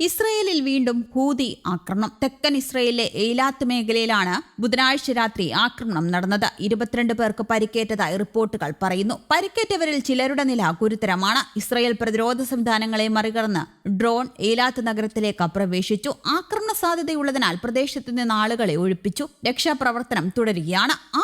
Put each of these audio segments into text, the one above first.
ഇസ്രയേലിൽ വീണ്ടും ഹൂതി ആക്രമണം. തെക്കൻ ഇസ്രയേലിലെ എയ്ലാത്ത് മേഖലയിലാണ് ബുധനാഴ്ച രാത്രി ആക്രമണം നടന്നത്. ഇരുപത്തിരണ്ട് പേർക്ക് പരിക്കേറ്റതായി റിപ്പോർട്ടുകൾ പറയുന്നു. പരിക്കേറ്റവരിൽ ചിലരുടെ നില ഗുരുതരമാണ്. ഇസ്രയേൽ പ്രതിരോധ സംവിധാനങ്ങളെ മറികടന്ന് ഡ്രോൺ എയ്ലാത്ത് നഗരത്തിലേക്ക് പ്രവേശിച്ചു. ആക്രമണ സാധ്യതയുള്ളതിനാൽ പ്രദേശത്ത് നിന്ന് ആളുകളെ ഒഴിപ്പിച്ചു. രക്ഷാപ്രവർത്തനം തുടരുകയാണ്.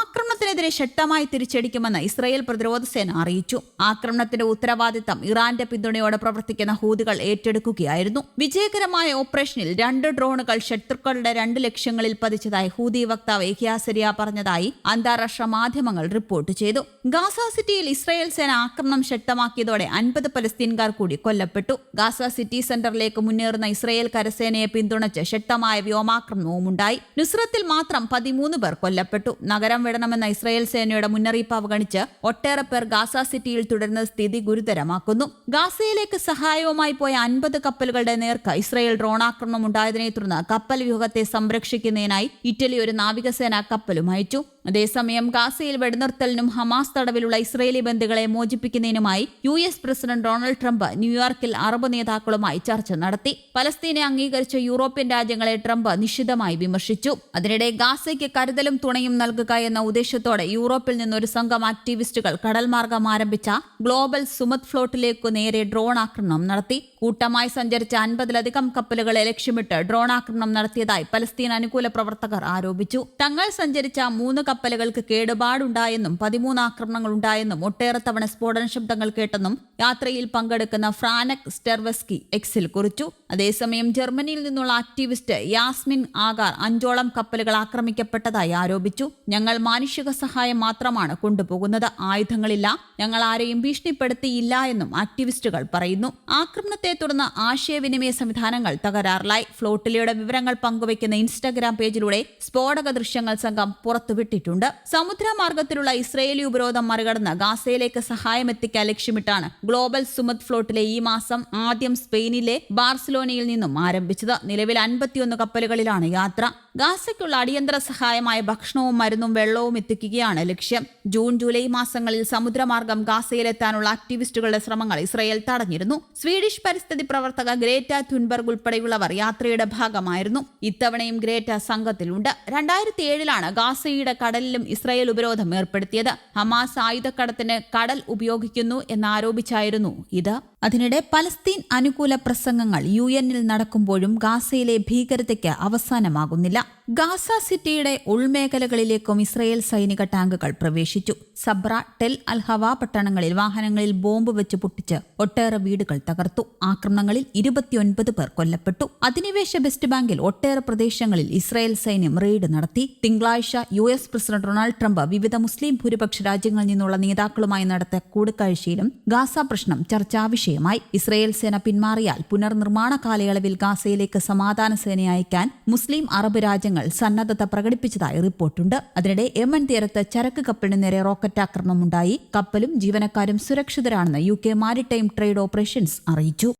ആക്രമണത്തിനെതിരെ ശക്തമായി തിരിച്ചടിക്കുമെന്ന് ഇസ്രായേൽ പ്രതിരോധ സേന അറിയിച്ചു. ആക്രമണത്തിന്റെ ഉത്തരവാദിത്തം ഇറാന്റെ പിന്തുണയോടെ പ്രവർത്തിക്കുന്ന ഹൂതികൾ ഏറ്റെടുക്കുകയായിരുന്നു. വിജയകരമായ ഓപ്പറേഷനിൽ രണ്ട് ഡ്രോണുകൾ ശത്രുക്കളുടെ രണ്ട് ലക്ഷ്യങ്ങളിൽ പതിച്ചതായി ഹൂതി വക്താവ് എഹിയാസരിയ പറഞ്ഞതായി അന്താരാഷ്ട്ര മാധ്യമങ്ങൾ റിപ്പോർട്ട് ചെയ്തു. ഗാസ സിറ്റിയിൽ ഇസ്രായേൽ സേന ആക്രമണം ശക്തമാക്കിയതോടെ അൻപത് പലസ്തീൻകാർ കൂടി കൊല്ലപ്പെട്ടു. ഗാസ സിറ്റി സെന്ററിലേക്ക് മുന്നേറുന്ന ഇസ്രായേൽ കരസേനയെ പിന്തുണച്ച് ശക്തമായ വ്യോമാക്രമണവും ഉണ്ടായി നുസ്രത്തിൽ മാത്രം പതിമൂന്ന് പേർ കൊല്ലപ്പെട്ടു. നഗരം വിടണമെന്ന ഇസ്രായേൽ സേനയുടെ മുന്നറിയിപ്പ് അവഗണിച്ച് ഒട്ടേറെ പേർ ഗാസ സിറ്റിയിൽ തുടരുന്ന സ്ഥിതി ഗുരുതരമാക്കുന്നു. ഗാസയിലേക്ക് സഹായവുമായി പോയ അൻപത് കപ്പലുകളുടെ നേർക്ക് ഇസ്രായേൽ ഡ്രോണാക്രമണം ഉണ്ടായതിനെ തുടർന്ന് കപ്പൽ വ്യൂഹത്തെ സംരക്ഷിക്കുന്നതിനായി ഇറ്റലി ഒരു നാവികസേന കപ്പലും അയച്ചു. അതേസമയം ഗാസയിൽ വെടിനിർത്തലിനും ഹമാസ് തടവിലുള്ള ഇസ്രയേലി ബന്ധുക്കളെ മോചിപ്പിക്കുന്നതിനുമായി U S president Donald Trump ന്യൂയോർക്കിൽ അറബ് നേതാക്കളുമായി ചർച്ച നടത്തി. പലസ്തീനെ അംഗീകരിച്ച യൂറോപ്യൻ രാജ്യങ്ങളെ ട്രംപ് നിശിതമായി വിമർശിച്ചു. അതിനിടെ ഗാസയ്ക്ക് കരുതലും തുണയും നൽകുക എന്ന ഉദ്ദേശത്തോടെ യൂറോപ്പിൽ നിന്ന് ഒരു സംഘം ആക്ടിവിസ്റ്റുകൾ കടൽമാർഗം ആരംഭിച്ച ഗ്ലോബൽ സുമത് ഫ്ലോട്ടിലേക്കു നേരെ ഡ്രോൺ ആക്രമണം നടത്തി. കൂട്ടമായി സഞ്ചരിച്ച അൻപതിലധികം കപ്പലുകളെ ലക്ഷ്യമിട്ട് ഡ്രോൺ ആക്രമണം നടത്തിയതായി പലസ്തീൻ അനുകൂല പ്രവർത്തകർ ആരോപിച്ചു. തങ്ങൾ സഞ്ചരിച്ച മൂന്ന് കപ്പലുകൾക്ക് കേടുപാടുണ്ടായെന്നും പതിമൂന്ന് ആക്രമണങ്ങൾ ഉണ്ടായെന്നും ഒട്ടേറെ തവണ സ്ഫോടന ശബ്ദങ്ങൾ കേട്ടെന്നും യാത്രയിൽ പങ്കെടുക്കുന്ന ഫ്രാനക് സ്റ്റെർവസ്കി എക്സിൽ കുറിച്ചു. അതേസമയം ജർമ്മനിയിൽ നിന്നുള്ള ആക്ടിവിസ്റ്റ് യാസ്മിൻ ആഗാർ അഞ്ചോളം കപ്പലുകൾ ആക്രമിക്കപ്പെട്ടതായി ആരോപിച്ചു. ഞങ്ങൾ മാനുഷിക സഹായം മാത്രമാണ് കൊണ്ടുപോകുന്നത്. ആയുധങ്ങളില്ല. ഞങ്ങൾ ആരെയും ഭീഷണിപ്പെടുത്തിയില്ല എന്നും ആക്ടിവിസ്റ്റുകൾ പറയുന്നു. ആക്രമണത്തെ തുടർന്ന് ആശയവിനിമയ സംവിധാനങ്ങൾ തകരാറിലായി. ഫ്ലോട്ടിലയുടെ വിവരങ്ങൾ പങ്കുവയ്ക്കുന്ന ഇൻസ്റ്റഗ്രാം പേജിലൂടെ സ്ഫോടക ദൃശ്യങ്ങൾ സംഘം പുറത്തുവിട്ടിട്ടുണ്ട്. സമുദ്രമാർഗത്തിലുള്ള ഇസ്രയേലി ഉപരോധം മറികടന്ന് ഗാസയിലേക്ക് സഹായം എത്തിക്കാൻ ലക്ഷ്യമിട്ടാണ് ഗ്ലോബൽ സുമത് ഫ്ലോട്ടിലെ ഈ മാസം ആദ്യം സ്പെയിനിലെ ബാർസലോനയിൽ നിന്നും ആരംഭിച്ചത്. നിലവിൽ അൻപത്തിയൊന്ന് കപ്പലുകളിലാണ് യാത്ര. ഗാസയ്ക്കുള്ള അടിയന്തര സഹായമായ ഭക്ഷണവും മരുന്നും വെള്ളവും എത്തിക്കുകയാണ് ലക്ഷ്യം. ജൂൺ ജൂലൈ മാസങ്ങളിൽ സമുദ്രമാർഗം ഗാസയിലെത്താനുള്ള ആക്ടിവിസ്റ്റുകളുടെ ശ്രമങ്ങൾ ഇസ്രയേൽ തടഞ്ഞിരുന്നു. സ്വീഡിഷ് പരിസ്ഥിതി പ്രവർത്തക ഗ്രേറ്റ തുൻബർഗ് ഉൾപ്പെടെയുള്ളവർ യാത്രയുടെ ഭാഗമായിരുന്നു. ഇത്തവണയും ഗ്രേറ്റ സംഘത്തിലുണ്ട്. രണ്ടായിരത്തി ഏഴിലാണ് ഗാസയുടെ കടലിലും ഇസ്രയേൽ ഉപരോധം ഏർപ്പെടുത്തിയത്. ഹമാസ് ആയുധക്കടത്തിന് കടൽ ഉപയോഗിക്കുന്നു എന്നാരോപിച്ചായിരുന്നു ഇത്. അതിനിടെ പലസ്തീൻ അനുകൂല പ്രസംഗങ്ങൾ യു എന്നിൽ നടക്കുമ്പോഴും ഗാസയിലെ ഭീകരതയ്ക്ക് അവസാനമാകുന്നില്ല. ഗാസ സിറ്റിയുടെ ഉൾമേഖലകളിലേക്കും ഇസ്രയേൽ സൈനിക ടാങ്കുകൾ പ്രവേശിച്ചു. സബ്ര ടെൽ അൽഹവ പട്ടണങ്ങളിൽ വാഹനങ്ങളിൽ ബോംബ് വെച്ച് പൊട്ടിച്ച് ഒട്ടേറെ വീടുകൾ തകർത്തു. ആക്രമണങ്ങളിൽ ഇരുപത്തിയൊൻപത് പേർ കൊല്ലപ്പെട്ടു. അധിനിവേശ വെസ്റ്റ് ബാങ്കിൽ ഒട്ടേറെ പ്രദേശങ്ങളിൽ ഇസ്രയേൽ സൈന്യം റെയ്ഡ് നടത്തി. തിങ്കളാഴ്ച U S president Donald Trump വിവിധ മുസ്ലിം ഭൂരിപക്ഷ രാജ്യങ്ങളിൽ നിന്നുള്ള നേതാക്കളുമായി നടത്തിയ കൂടിക്കാഴ്ചയിലും ഗാസ പ്രശ്നം ചർച്ചാ വിഷയമായി ഇസ്രയേൽ സേന പിന്മാറിയാൽ പുനർനിർമ്മാണ കാലയളവിൽ ഗാസയിലേക്ക് സമാധാന സേന അയക്കാൻ മുസ്ലിം അറബ് രാജ്യങ്ങൾ സന്നദ്ധത പ്രകടിപ്പിച്ചതായി റിപ്പോർട്ടുണ്ട്. അതിനിടെ യമൻ തീരത്ത് ചരക്ക് കപ്പലിന് നേരെ റോക്കറ്റ് ആക്രമണമുണ്ടായി. കപ്പലും ജീവനക്കാരും സുരക്ഷിതരാണെന്ന് U K maritime trade operations അറിയിച്ചു.